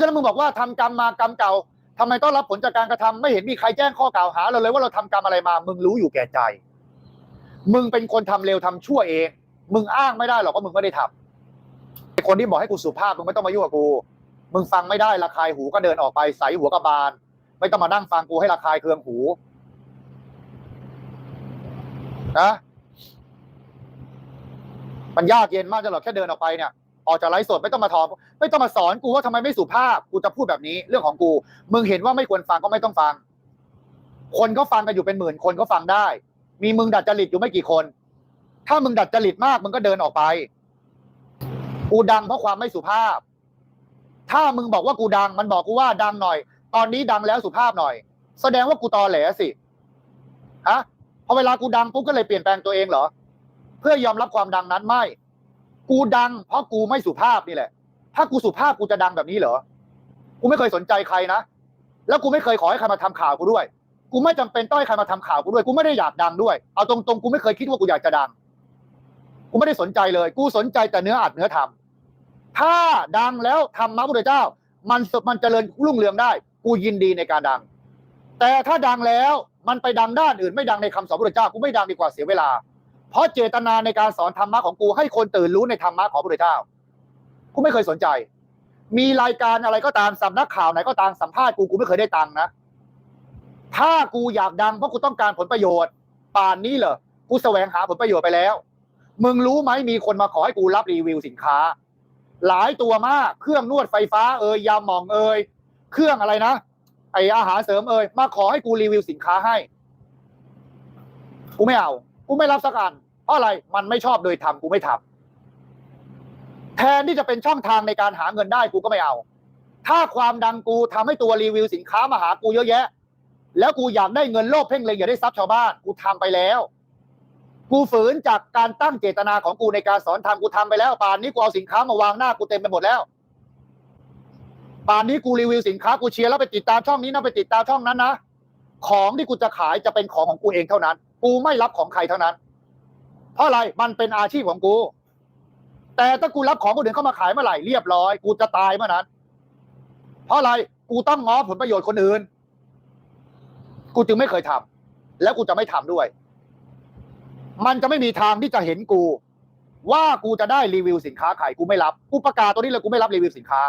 ฉะนั้นมึงบอกว่าทำกรรมมากรรมเก่าทำไมต้องรับผลจากการกระทำไม่เห็นมีใครแจ้งข้อกล่าวหาเราเลยว่าเราทำกรรมอะไรมา มึงรู้อยู่แก่ใจ มึงเป็นคนทำเร็วทำชั่วเอง มึงอ้างไม่ได้หรอกว่ามึงไม่ได้ทำไอ้คนที่บอกให้กูสุภาพมึงไม่ต้องมายุ่งกับกู มึงฟังไม่ได้ระคายหูก็เดินออกไปใส่หัวกระบาล ไม่ต้องมานั่งฟังกูให้ระคายเคืองหูนะมันยากเย็นมากจะหรอกแค่เดินออกไปเนี่ย ออกจากไลฟ์สดไม่ต้องมาทอนไม่ต้องมาสอนกูว่าทำไมไม่สุภาพ กูจะพูดแบบนี้เรื่องของกู มึงเห็นว่าไม่ควรฟังก็ไม่ต้องฟัง คนก็ฟังกันอยู่เป็นหมื่นคนก็ฟังได้ มีมึงดัดจริตอยู่ไม่กี่คน ถ้ามึงดัดจริตมากมึงก็เดินออกไป กูดังเพราะความไม่สุภาพ ถ้ามึงบอกว่ากูดัง มันบอกกูว่าดังหน่อย ตอนนี้ดังแล้วสุภาพหน่อย แสดงว่ากูตอแหลสิฮะพอเวลากูดังปุ๊บก็เลยเปลี่ยนแปลงตัวเองเหรอ เพื่อยอมรับความดังนั้นไม่ กูดัง เพราะกูไม่สุภาพนี่แหละ ถ้ากูสุภาพกูจะดังแบบนี้เหรอ กูไม่เคยสนใจใครนะ แล้วกูไม่เคยขอให้ใครมาทำข่าวกูด้วย กูไม่จำเป็นต้องให้ใครมาทำข่าวกูด้วย กูไม่ได้อยากดังด้วย เอาตรงๆ กูไม่เคยคิดว่ากูอยากจะดัง กูไม่ได้สนใจเลย กูสนใจแต่เนื้ออัดเนื้อทำถ้าดังแล้วทำมาพุทธเจ้า มันมันเจริญรุ่งเรืองได้ กูยินดีในการดัง แต่ถ้าดังแล้วมันไปดังด้านอื่น ไม่ดังในคำสอนพุทธเจ้า กูไม่ดังดีกว่าเสียเวลา เพราะเจตนาในการสอนธรรมะของกูให้คนตื่นรู้ในธรรมะของพระพุทธเจ้ากูไม่เคยสนใจ มีรายการอะไรก็ตามสำนักข่าวไหนก็ตามสัมภาษณ์กูกูไม่เคยได้ตังค์นะ ถ้ากูอยากดังเพราะกูต้องการผลประโยชน์ ป่านนี้เหรอกูแสวงหาผลประโยชน์ไปแล้ว มึงรู้ไหมมีคนมาขอให้กูรับรีวิวสินค้า หลายตัวมากเครื่องนวดไฟฟ้าเอ่ยยาหมองเอ่ยเครื่องอะไรนะไออาหารเสริมเอ่ยมาขอให้กูรีวิวสินค้าให้ กูไม่เอา กูไม่รับสักอันเพราะอะไรมันไม่ชอบโดยทำกูไม่ทำแทนที่จะเป็นช่องทางในการหาเงินได้กูก็ไม่เอา ถ้าความดังกูทำให้ตัวรีวิวสินค้ามาหากูเยอะแยะ แล้วกูอยากได้เงินโลภเพ่งเล็งอยากได้ทรัพย์ชาวบ้านกูทำไปแล้ว กูฝืนจากการตั้งเจตนาของกูในการสอนธรรมกูทำไปแล้วป่านนี้กูเอาสินค้ามาวางหน้ากูเต็มไปหมดแล้วป่านนี้กูรีวิวสินค้ากูเชียร์แล้วไปติดตามช่องนี้นะไปติดตามช่องนั้นนะของที่กูจะขายจะเป็นของของกูเองเท่านั้น กูไม่รับของใครเท่านั้น เพราะอะไรมันเป็นอาชีพของกู แต่ถ้ากูรับของคนอื่นเข้ามาขายเมื่อไหร่เรียบร้อย กูจะตายเมื่อนั้น เพราะอะไรกูต้องง้อผลประโยชน์คนอื่น กูจึงไม่เคยทำแล้วกูจะไม่ทำด้วย มันจะไม่มีทางที่จะเห็นกู ว่ากูจะได้รีวิวสินค้าขายกูไม่รับกูประกาศตัวนี้เลยกูไม่รับรีวิวสินค้า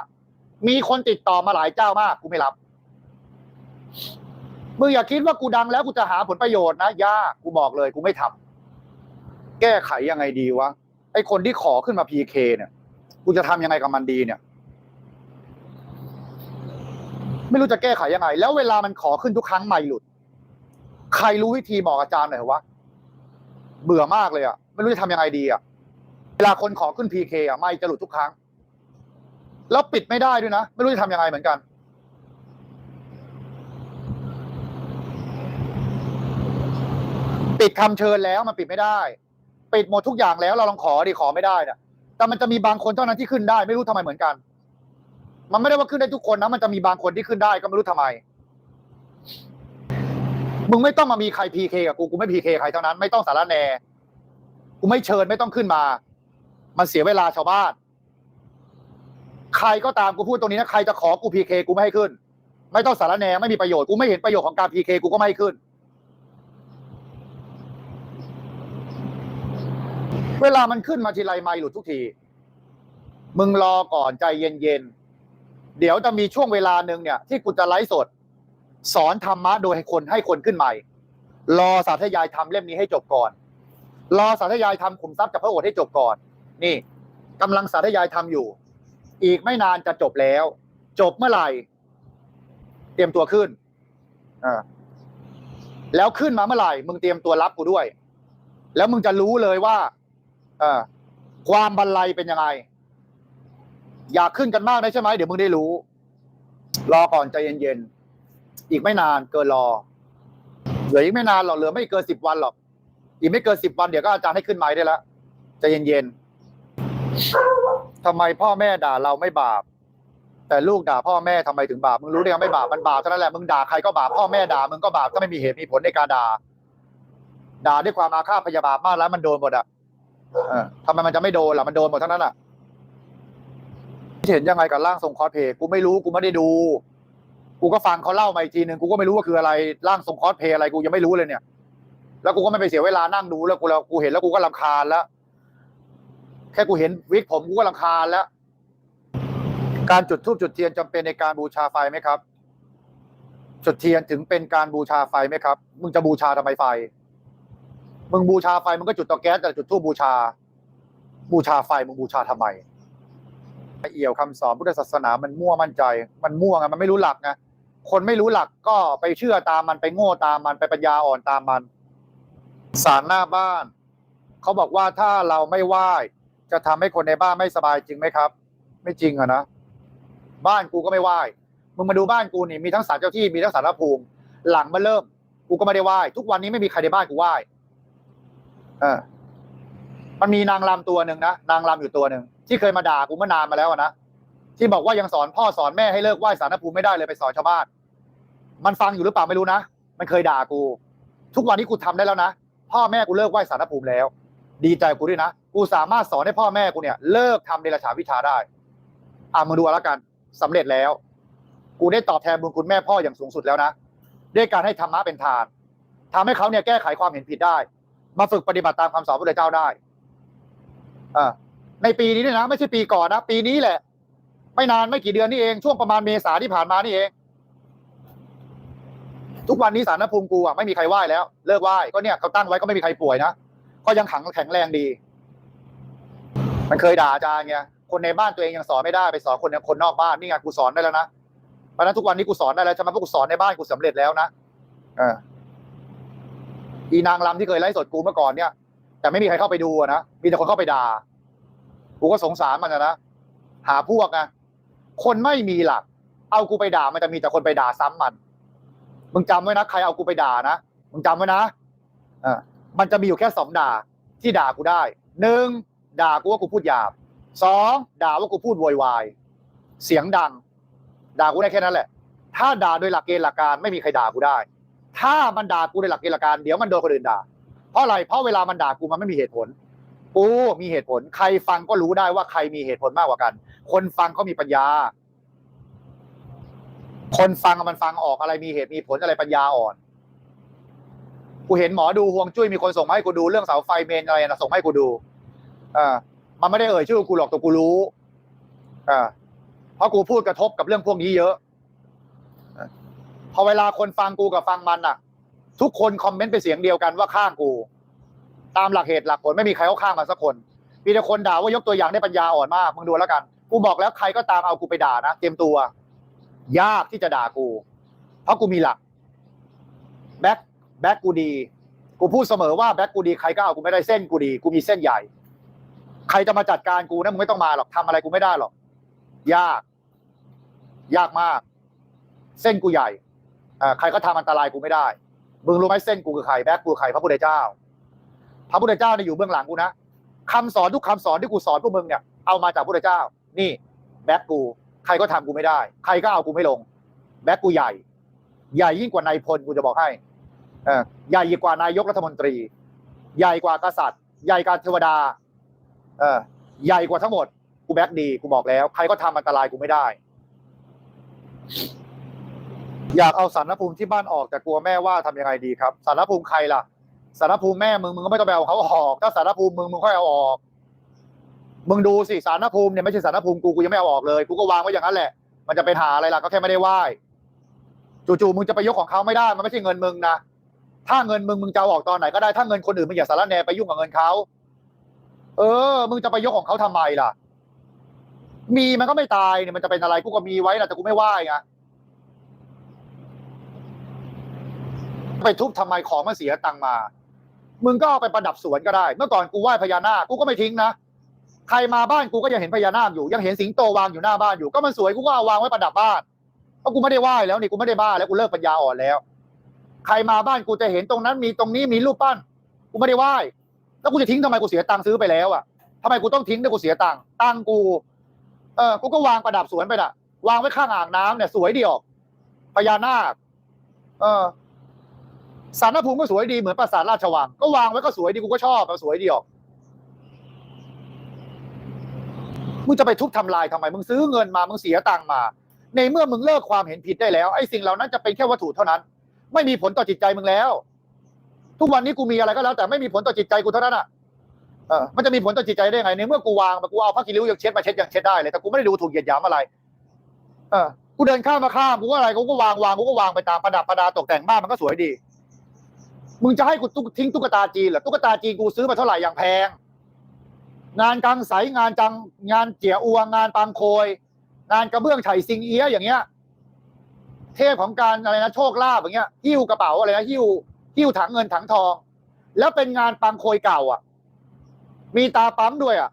มีคนติดต่อมาหลายเจ้ามาก กูไม่รับ มึงอย่าคิดว่ากูดังแล้วกูจะหาผลประโยชน์นะยากกูบอกเลยกูไม่ทำแก้ไขยังไงดีวะไอคนที่ขอขึ้นมาพีเคเนี่ย กูจะทำยังไงกับมันดีเนี่ย ไม่รู้จะแก้ไขยังไง แล้วเวลามันขอขึ้นทุกครั้งไม่หลุด ใครรู้วิธีบอกอาจารย์หน่อยวะเบื่อมากเลยอะไม่รู้จะทำยังไงดีอะเวลาคนขอขึ้นพีเคอะไม่จะหลุดทุกครั้ง แล้วปิดไม่ได้ด้วยนะ ไม่รู้จะทำยังไงเหมือนกัน ปิดคำเชิญแล้วมันปิดไม่ได้ ปิดหมดทุกอย่างแล้วเราลองขอดิขอไม่ได้นี่ยแต่มันจะมีบางคนเท่านั้นที่ขึ้นได้ ไม่รู้ทำไมเหมือนกัน มันไม่ได้ว่าขึ้นได้ทุกคนนะมันจะมีบางคนที่ขึ้นได้ก็ไม่รู้ทำไมมึงไม่ต้องมามีใครพีเคกับกูกูไม่พีเคใครเท่านั้นไม่ต้องสารแนกูไม่เชิญไม่ต้องขึ้นมา มันเสียเวลาชาวบ้าน ใครก็ตามกูพูดตรงนี้นะใครจะขอกูพีเคกูไม่ให้ขึ้น ไม่ต้องสารแนไม่มีประโยชน์กูไม่เห็นประโยชน์ของการพีเคกูก็ไม่ให้ขึ้น เวลามันขึ้นมาทีไรไม่หลุดทุกที มึงรอก่อนใจเย็นๆ เดี๋ยวจะมีช่วงเวลาหนึ่งเนี่ย ที่กูจะไลฟ์สด สอนธรรมะโดยให้คนให้คนขึ้นใหม่ รอสาธยายทำเล่มนี้ให้จบก่อน รอสาธยายทำขุมทรัพย์จากพระโอษฐ์ให้จบก่อน นี่กำลังสาธยายทำอยู่ อีกไม่นานจะจบแล้ว จบเมื่อไหร่ เตรียมตัวขึ้นอ่าแล้วขึ้นมาเมื่อไหร่ มึงเตรียมตัวรับกูด้วย แล้วมึงจะรู้เลยว่า เออความบรรลัยเป็นยังไง อยากขึ้นกันมากนะใช่ไหมเดี๋ยวมึงได้รู้ รอก่อนใจเย็นๆอีกไม่นานเกินรอ เหลืออีกไม่นานหรอกเหลือไม่เกินสิบวันหรอกอีกไม่เกินสิบวันเดี๋ยวก็อาจารย์ให้ขึ้นไม้ได้แล้วใจเย็นๆทำไมพ่อแม่ด่าเราไม่บาป แต่ลูกด่าพ่อแม่ทำไมถึงบาปมึงรู้ได้ยังไม่บาปมันบาปเท่านั้นแหละมึงด่าใครก็บาปพ่อแม่ด่ามึงก็บาปถ้าไม่มีเหตุมีผลในการด่าด่าด้วยความอาฆาตพยาบาทมากแล้วมันโดนหมดอะ เออทำไมมันจะไม่โดนล่ะมันโดนหมดทั้งนั้นอะไม่ใช่เห็นยังไงกับร่างทรงคอสเพย์กูไม่รู้กูไม่ได้ดู กูก็ฟังเขาเล่ามาอีกทีหนึ่งกูก็ไม่รู้ว่าคืออะไรร่างทรงคอสเพย์อะไรกูยังไม่รู้เลยเนี่ย แล้วกูก็ไม่ไปเสียเวลานั่งดูแล้วกูแล้วกูเห็นแล้วกูก็รำคาญแล้วแค่กูเห็นวิกผมกูก็รำคาญแล้ว การจุดธูปจุดเทียนจำเป็นในการบูชาไฟไหมครับ จุดเทียนถึงเป็นการบูชาไฟไหมครับ มึงจะบูชาทำไมไฟ มึงบูชาไฟมึงก็จุดเตอแก๊สแต่จุดธูปบูชา บูชาไฟมึงบูชาทำไมเอี่ยวคำสอนพุทธศาสนามันมั่วมั่นใจ มันมั่วไงมันไม่รู้หลักไงคนไม่รู้หลักก็ไปเชื่อตามมันไปโง่ตามมันไปปัญญาอ่อนตามมันศาลหน้าบ้าน เขาบอกว่าถ้าเราไม่ไหว้จะทำให้คนในบ้านไม่สบายจริงไหมครับ ไม่จริงอะนะบ้านกูก็ไม่ไหว้มึงมาดูบ้านกูนี่มีทั้งศาลเจ้าที่มีทั้งศาลพระภูมิ หลังมาเริ่ม กูก็ไม่ได้ไหว้ทุกวันนี้ไม่มีใครในบ้านกูไหว้ เออ มันมีนางรำตัวหนึ่งนะนางรำอยู่ตัวหนึ่งที่เคยมาด่ากูเมื่อนานมาแล้วอะนะที่บอกว่ายังสอนพ่อสอนแม่ให้เลิกไหว้ศารภูมิไม่ได้เลยไปสอนชาวบ้านมันฟังอยู่หรือเปล่าไม่รู้นะมันเคยด่ากู ทุกวันนี้กูทำได้แล้วนะพ่อแม่กูเลิกไหว้ศารภูมิแล้ว ดีใจกูด้วยนะกูสามารถสอนให้พ่อแม่กูเนี่ย เลิกทำเดรัจฉานวิชาได้ อะมึงดูอาแล้วกันสำเร็จแล้ว กูได้ตอบแทนบุญคุณแม่พ่ออย่างสูงสุดแล้วนะด้วยการให้ธรรมะเป็นทานทำให้เขาเนี่ยแก้ไขความเห็นผิดได้ มาฝึกปฏิบัติตามคำสอนพระเจ้าได้อ่าในปีนี้เนี่ยนะ ไม่ใช่ปีก่อนนะ ปีนี้แหละ ไม่นานไม่กี่เดือนนี่เอง ช่วงประมาณเมษาที่ผ่านมานี่เอง ทุกวันนี้สารนภูมิกูอะไม่มีใครไหว้แล้ว เลิกไหว้ก็เนี่ยเขาตั้งไว้ก็ไม่มีใครป่วยนะก็ยังขังแข็งแรงดี มันเคยด่าอาจารย์ไงคนในบ้านตัวเองยังสอนไม่ได้ไปสอนคนในคนนอกบ้านนี่ไงกูสอนได้แล้วนะเพราะฉะนั้นทุกวันนี้กูสอนได้แล้วใช่ไหมเพราะกูสอนในบ้านกูสำเร็จแล้วนะเออ อีนางรำที่เคยไลฟ์สดกูเมื่อก่อนเนี่ย แต่ไม่มีใครเข้าไปดูนะมีแต่คนเข้าไปด่ากูก็สงสารมันนะหาพวกไงคนไม่มีหลัก เอากูไปด่ามันจะมีแต่คนไปด่าซ้ำมัน มึงจำไว้นะใครเอากูไปด่านะมึงจำไว้นะเออมันจะมีอยู่แค่สองด่า ที่ด่ากูได้หนึ่งด่ากูว่ากูพูดหยาบสองด่าว่ากูพูดโวยวาย เสียงดัง ด่ากูได้แค่นั้นแหละ ถ้าด่าโดยหลักเกณฑ์หลักการไม่มีใครด่ากูได้ ถ้ามันด่ากูโดยหลักเกณฑ์การเดี๋ยวมันโดนคนอื่นด่า เพราะอะไร เพราะเวลามันด่ากูมันไม่มีเหตุผล กูมีเหตุผล ใครฟังก็รู้ได้ว่าใครมีเหตุผลมากกว่ากัน คนฟังเขามีปัญญา คนฟังมันฟังออกอะไรมีเหตุมีผลอะไรปัญญาอ่อน กูเห็นหมอดูห่วงจุ้ยมีคนส่งมาให้กูดูเรื่องเสาไฟเมนอะไรนะส่งให้กูดูอ่ามันไม่ได้เอ่ยชื่อกูหรอกแต่กูรู้อ่าเพราะกูพูดกระทบกับเรื่องพวกนี้เยอะ พอเวลาคนฟังกูกับฟังมันอะ ทุกคนคอมเมนต์เป็นเสียงเดียวกันว่าข้างกู ตามหลักเหตุหลักผลไม่มีใครเข้าข้างมันสักคนมีแต่คนด่าว่ายกตัวอย่างได้ปัญญาอ่อนมากมึงดูแล้วกัน กูบอกแล้วใครก็ตามเอากูไปด่านะเตรียมตัว ยากที่จะด่ากู เพราะกูมีหลักแบ็คแบ็คกูดี กูพูดเสมอว่าแบ็คกูดีใครก็เอากูไม่ได้เส้นกูดี กูมีเส้นใหญ่ ใครจะมาจัดการกูนะมึงไม่ต้องมาหรอกทำอะไรกูไม่ได้หรอกยาก ยากมาก เส้นกูใหญ่ ใครก็ทำอันตรายกูไม่ได้ มึงรู้ไหมเส้นกูคือใครแบ็คกูใครพระพุทธเจ้า พระพุทธเจ้าเนี่ยอยู่เบื้องหลังกูนะคำสอนทุกคำสอนที่กูสอนพวกมึงเนี่ยเอามาจากพระพุทธเจ้า นี่แบ็คกู ใครก็ทำกูไม่ได้ ใครก็เอากูไม่ลง แบ็คกูใหญ่ ใหญ่ยิ่งกว่านายพลกูจะบอกให้อใหญ่ยิ่งกว่านายกรัฐมนตรี ใหญ่กว่ากษัตริย์ ใหญ่กว่าเทวดาเออใหญ่กว่าทั้งหมด กูแบ็คดี กูบอกแล้ว ใครก็ทำอันตรายกูไม่ได้ อยากเอาสารภูมิที่บ้านออกแต่กลัวแม่ว่าทำยังไงดีครับสารภูมิใครล่ะสารภูมิแม่มึงมึงก็ไม่ต้องไปเอาเขาออกถ้าสารภูมิมึงมึงค่อยเอาออก มึงดูสิสารภูมิเนี่ยไม่ใช่สารภูมิกูกูยังไม่เอาออกเลยกูก็วางไว้อย่างนั้นแหละ มันจะเป็นหาอะไรล่ะก็แค่ไม่ได้ไหว้จู่ๆมึงจะไปยกของเขาไม่ได้มันไม่ใช่เงินมึงนะถ้าเงินมึงมึงจะออกตอนไหนก็ได้ถ้าเงินคนอื่นมึงอย่าสารแนไปยุ่งกับเงินเขาเออ มึงจะไปยกของเขาทำไมล่ะ มีมันก็ไม่ตายเนี่ยมันจะเป็นอะไรกูก็มีไว้นะแต่กูไม่ไหว้ไง ไปทุบทำไมของมันเสียตังมา มึงก็เอาไปประดับสวนก็ได้ เมื่อก่อนกูไหว้พญานาคกูก็ไม่ทิ้งนะใครมาบ้านกูก็ยังเห็นพญานาคอยู่ ยังเห็นสิงโตวางอยู่หน้าบ้านอยู่ก็มันสวยกูก็เอาวางไว้ประดับบ้านเพราะกูไม่ได้ไหว้แล้วนี่กูไม่ได้บ้าแล้วกูเลิกปัญญาอ่อนแล้ว ใครมาบ้านกูจะเห็นตรงนั้นมีตรงนี้มีรูปปั้น กูไม่ได้ไหว้แล้วกูจะทิ้งทำไมกูเสียตังค์ซื้อไปแล้วอะทำไมกูต้องทิ้งด้วกูเสียตังค์ตังค์กู เออกูก็วางประดับสวนไปน่ะ วางไว้ข้างอ่างน้ำเนี่ยสวยดีออกพญานาค เออ สารพระภูมิก็สวยดีเหมือนปราสาทราชวัง ก็วางไว้ก็สวยดีกูก็ชอบมันสวยดีออกมึงจะไปทุบทำลายทำไมมึงซื้อเงินมามึงเสียตังมา ในเมื่อมึงเลิกความเห็นผิดได้แล้วไอ้สิ่งเหล่านั้นจะเป็นแค่วัตถุเท่านั้น ไม่มีผลต่อจิตใจมึงแล้ว ทุกวันนี้กูมีอะไรก็แล้ว แต่ไม่มีผลต่อจิตใจกูเท่านั้นอะเออมันจะมีผลต่อจิตใจได้ไงในเมื่อกูวางมากูเอาผ้ากิริ้วยังเช็ดมาเช็ดยังเช็ดได้เลยแต่กูไม่ได้ดูถูกเหยียดหยามอะไร เออกูเดินข้ามมาข้ามกูก็อะไรกูก็วางวางกูก็วางไปตามประดับประดาตกแต่งบ้านมันก็สวยดี มึงจะให้กูตุ๊กทิ้งตุ๊กตาจีนเหรอตุ๊กตาจีนกูซื้อมาเท่าไหร่อย่างแพง งานกังใสงานจังงานเจียอวงงานปังโคย งานกระเบื้องไฉซิงเอียอย่างเงี้ย เทพของการอะไรนะโชคลาภอย่างเงี้ยหิ้วกระเป๋าอะไรนะหิ้วหิ้วถังเงินถังทอง แล้วเป็นงานปังโคยเก่า อะ มีตาปั๊มด้วยอะ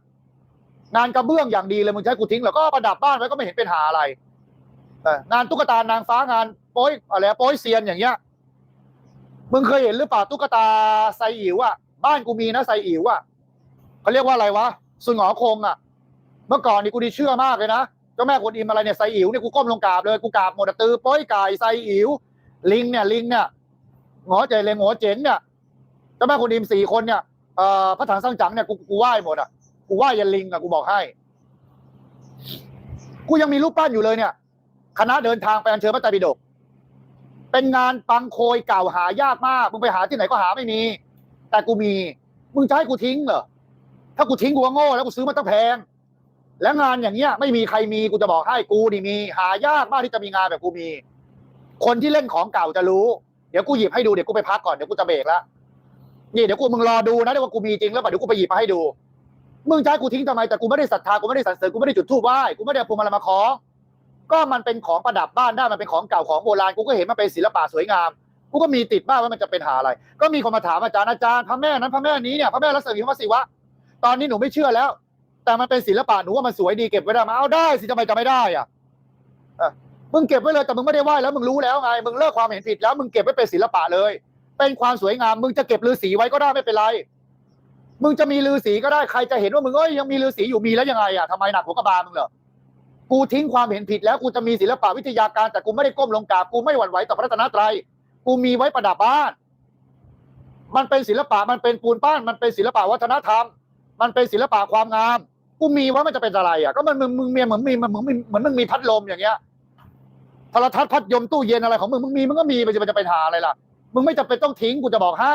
งานกระเบื้องอย่างดีเลยมึงจะใช้กูทิ้งเหรอก็ประดับบ้านไว้ก็ไม่เห็นเป็นหาอะไรงานตุ๊กตานางฟ้างานโป้ยอะไรโป้ยเซียนอย่างเงี้ย มึงเคยเห็นหรือเปล่าตุ๊กตาไซอิ๋วอะบ้านกูมีนะไซอิ๋วอะเขาเรียกว่าอะไรวะสุนหงอคงอะ เมื่อก่อนนี่กูดีเชื่อมากเลยนะเจ้าแม่กวนอิมอะไรเนี่ยไซอิ๋วเนี่ยกูก้มลงกราบเลยกูกราบหมดอะตือป้อยไก่ไซอิ๋วลิงเนี่ยลิงเนี่ยหงอใจเลยหงอเจ๋งเนี่ยเจ้าแม่กวนอิมสี่คนเนี่ยเอ่อพระถังสร้างจังเนี่ยกูกูไหว้หมดอะกูไหว้ยันลิงอะกูบอกให้ กูยังมีรูปปั้นอยู่เลยเนี่ย คณะเดินทางไปอัญเชิญพระไตรปิฎก เป็นงานปังโคยเก่าหายากมาก มึงไปหาที่ไหนก็หาไม่มี แต่กูมี มึงจะให้กูทิ้งเหรอ ถ้ากูทิ้งกูก็โง่ แล้วกูซื้อมาตั้งแพง แล้วงานอย่างเงี้ย ไม่มีใครมี กูจะบอกให้กูนี่มี หายากมากที่จะมีงานแบบกูมี คนที่เล่นของเก่าจะรู้ เดี๋ยวกูหยิบให้ดู เดี๋ยวกูไปพักก่อน เดี๋ยวกูจะเบรกแล้วนี่เดี๋ยวกูมึงรอดูนะเดี๋ยวว่ากูมีจริงแล้วเดี๋ยวกูไปหยิบมาให้ดู มึงจะให้กูทิ้งทำไม แต่กูไม่ได้ศรัทธา กูไม่ได้สรรเสริญ กูไม่ได้จุดธูปไหว้ กูไม่ได้พวงมาลัยมาขอ ก็มันเป็นของประดับบ้านได้มันเป็นของเก่าของโบราณกูก็เห็นมันเป็นศิลปะสวยงามกูก็มีติดบ้านว่ามันจะเป็นหาอะไร ก็มีคนมาถามอาจารย์อาจารย์พระแม่นั้นพระแม่นี้เนี่ยพระแม่รัศมีพระศิวะ ตอนนี้หนูไม่เชื่อแล้ว แต่มันเป็นศิลปะหนูว่ามันสวยดีเก็บไว้ได้มาเอาได้สิทำไมจะไม่ได้อะเออมึงเก็บไว้เลยแต่มึงไม่ได้ไหว้แล้วมึงรู้แล้วไงมึงเลิกความเห็นผิดแล้วมึงเก็บไว้เป็นศิลปะเลย เป็นความสวยงาม มึงจะเก็บลือสีไว้ก็ได้ไม่เป็นไร มึงจะมีลือสีก็ได้ใครจะเห็นว่ามึงเอ้ยยังมีลือสีอยู่มีแล้วยังไงอะทำไมหนักหัวกระบาลมึงเหรอ กูทิ้งความเห็นผิดแล้วกูจะมีศิลปะวิทยาการแต่กูไม่ได้ก้มลงกราบกูไม่หวั่นไหวต่อพระรัตนตรัยกูมีไว้ประดับบ้าน มันเป็นศิลปะมันเป็นปูนปั้นมันเป็นศิลปะวัฒนธรรม มันเป็นศิลปะความงามกูมีว่ามันจะเป็นอะไรอะก็มันมึงมึงมีเหมือนมีมันเหมือนมีเหมือนมึงมีพัดลมอย่างเงี้ยโทรทัศน์พัดยมตู้เย็นอะไรของมึงมึงมีมึงก็มีมันจะไปหาอะไรล่ะ มึงไม่จำเป็นต้องทิ้งกูจะบอกให้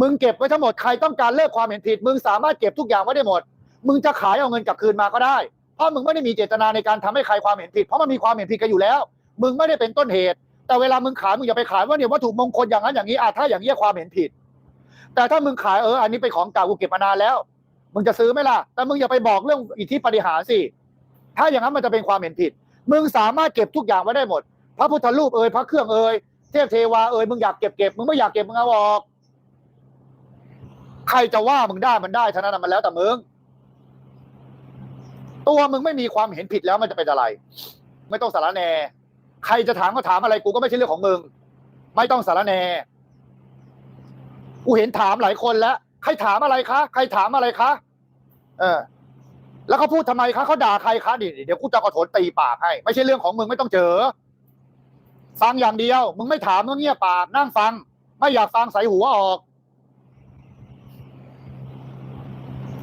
มึงเก็บไว้ทั้งหมดใครต้องการเลิกความเห็นผิด มึงสามารถเก็บทุกอย่างไว้ได้หมด มึงจะขายเอาเงินกลับคืนมาก็ได้ ราะมึงไม่ได้มีเจตนาในการทำให้ใครความเห็นผิด เพราะมันมีความเห็นผิดกันอยู่แล้ว มึงไม่ได้เป็นต้นเหตุ แต่เวลามึงขายมึงอย่าไปขายว่าเนี่ยวัตถุมงคลอย่างนั้นอย่างนี้อะถ้าอย่างนี้ยความเห็นผิด แต่ถ้ามึงขายเอออันนี้เป็นของเก่ากูเก็บมานานแล้ว มึงจะซื้อไหมล่ะ แต่มึงอย่าไปบอกเรื่องอิทธิปฏิหารสิ ถ้าอย่างนั้นมันจะเป็นความเห็นผิด มึงสามารถเก็บทุกอย่างไว้ได้หมด พระพุทธรูปเอ่ยพระเครื่องเอ่ยเทพเทวาเอ่ยมึงอยากเก็บเก็บมึงไม่อยากเก็บมึงเอาออก ใครจะว่ามึงได้มันได้เท่านั้นนะมันแล้วแต่มึง ตัวมึงไม่มีความเห็นผิดแล้วมันจะเป็นอะไร ไม่ต้องสารแน ใครจะถามก็ถามอะไรกูก็ไม่ใช่เรื่องของมึง ไม่ต้องสารแน กูเห็นถามหลายคนแล้ว ใครถามอะไรคะ ใครถามอะไรคะ เออ แล้วเขาพูดทำไมคะเขาด่าใครคะดิเดี๋ยวกูจะกระโถนตีปากให้ ไม่ใช่เรื่องของมึงไม่ต้องเจอ ฟังอย่างเดียว มึงไม่ถามมึงเงียบปากนั่งฟัง ไม่อยากฟังใส่หัวออก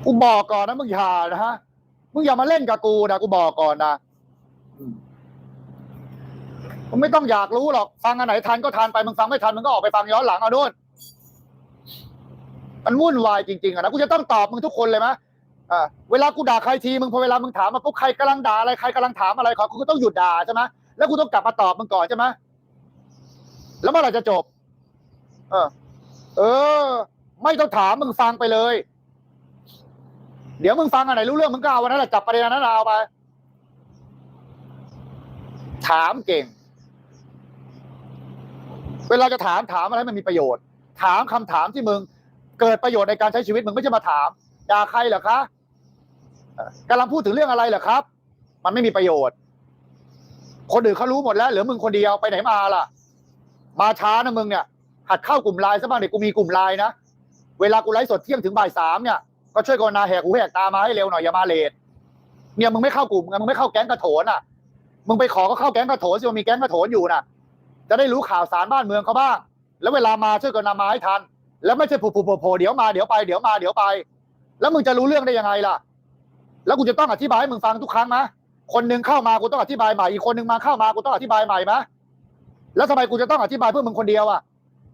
กูบอกก่อนนะมึงอย่านะฮะ มึงอย่ามาเล่นกับกูนะกูบอกก่อนนะอืมมึงไม่ต้องอยากรู้หรอก ฟังอันไหนทันก็ทันไปมึงฟังไม่ทันมึงก็ออกไปฟังย้อนหลังเอาด้วยมันวุ่นวายจริงๆอะนะกูจะต้องตอบมึงทุกคนเลยไหมอ่าเวลากูด่าใครทีมึงพอเวลามึงถามมาปุ๊บใครกำลังด่าอะไรใครกำลังถามอะไรขอกูก็ต้องหยุดด่าใช่ไหมแล้วกูต้องกลับมาตอบมึงก่อนใช่ไหมแล้วเมื่อไหร่จะจบ เออ เออ ไม่ต้องถามมึงฟังไปเลย เดี๋ยวมึงฟังอันไหนรู้เรื่องมึงก็เอาวันนั้นแหละจับประเด็นนั้นเอาไป ถามเก่ง เวลาจะถามถามอะไรมันมีประโยชน์ ถามคำถามที่มึง เกิดประโยชน์ในการใช้ชีวิตมึงไม่ใช่มาถามด่าใครเหรอคะเอ่อกำลังพูดถึงเรื่องอะไรเหรอครับ มันไม่มีประโยชน์ คนอื่นเขารู้หมดแล้วเหลือมึงคนเดียวไปไหนมาล่ะ มาช้านะมึงเนี่ยหัดเข้ากลุ่มไลน์ซะบ้างเด็กกูมีกลุ่มไลน์นะเวลากูไลฟ์สดเที่ยงถึงบ่ายสามเนี่ย ก็ช่วยกรณาแหกหูแหกตามาให้เร็วหน่อยอย่ามาเลทเนี่ยมึงไม่เข้ากลุ่มไงมึงไม่เข้าแก๊งกระโถนอะ มึงไปขอก็เข้าแก๊งกระโถนสิมันมีแก๊งกระโถนอยู่น่ะ จะได้รู้ข่าวสารบ้านเมืองเขาบ้าง แล้วเวลามาช่วยกรณามาให้ทัน แล้วไม่ใช่ผูผูโผล่เดี๋ยวมาเดี๋ยวไปเดี๋ยวมาเดี๋ยวไป แล้วมึงจะรู้เรื่องได้ยังไงล่ะ แล้วกูจะต้องอธิบายให้มึงฟังทุกครั้งมะคนหนึ่งเข้ามากูต้องอธิบายใหม่อีกคนหนึ่งมาเข้ามากูต้องอธิบายใหม่มะแล้วทำไมกูจะต้องอธิบายเพื่อมึงคนเดียวอะ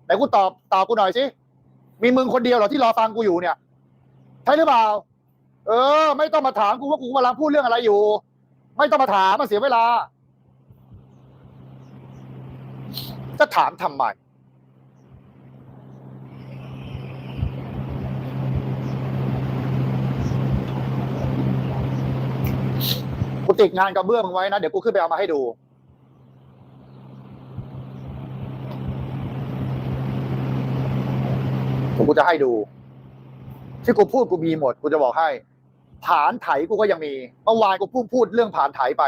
ไหนกูตอบตอบกูหน่อยสิมีมึงคนเดียวเหรอที่รอฟังกูอยู่เนี่ย ใช่หรือเปล่า เออ ไม่ต้องมาถามกูว่ากูกำลังพูดเรื่องอะไรอยู่ ไม่ต้องมาถามมาเสียเวลา จะถามทำไมกูติดงานกระเบื้องมึงไว้นะ เดี๋ยวกูขึ้นไปเอามาให้ดู ผมกูจะให้ดู ที่กูพูดกูมีหมดกูจะบอกให้ฐานไถกูก็ยังมีเมื่อวานกูพูดพูดเรื่องฐานไถไป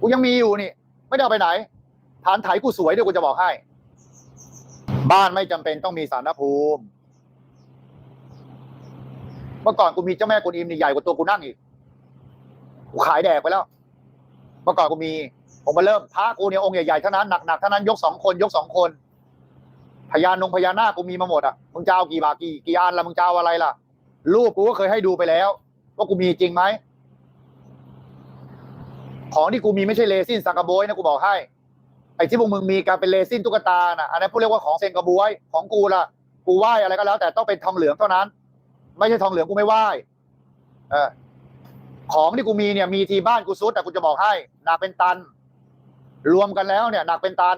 กูยังมีอยู่นี่ ไม่ได้เอาไปไหนฐานไถกูสวยด้วยกูจะบอกให้ บ้านไม่จำเป็นต้องมีสารภูมิ เมื่อก่อนกูมีเจ้าแม่กุนอิมนี่ใหญ่กว่าตัวกูนั่งอีกกูขายแดกไปแล้ว เมื่อก่อนกูมีผมมาเริ่มพระกูเนี่ยองค์ใหญ่ๆเท่านั้นหนักๆเท่านั้นยกสองคน ยกสองคน ญานงพญานาคกูมีมาหมดอะมึงจะเอากี่บาทกี่กี่อันละมึงจะเอาอะไรล่ะ รูปกูก็เคยให้ดูไปแล้ว ว่ากูมีจริงไหมของที่กูมีไม่ใช่เลซินสังกะโบยนะกูบอกให้ ไอ้ที่พวกมึงมีการเป็นเลซินตุ๊กตาน่ะอันนั้นพวกเรียกว่าของเซงกะบวย ของกูล่ะ กูไหว้อะไรก็แล้ว แต่ต้องเป็นทองเหลืองเท่านั้น ไม่ใช่ทองเหลืองกูไม่ไหว้เออของที่กูมีเนี่ยมีทีบ้านกูซุดแต่กูจะบอกให้หนักเป็นตัน รวมกันแล้วเนี่ยหนักเป็นตัน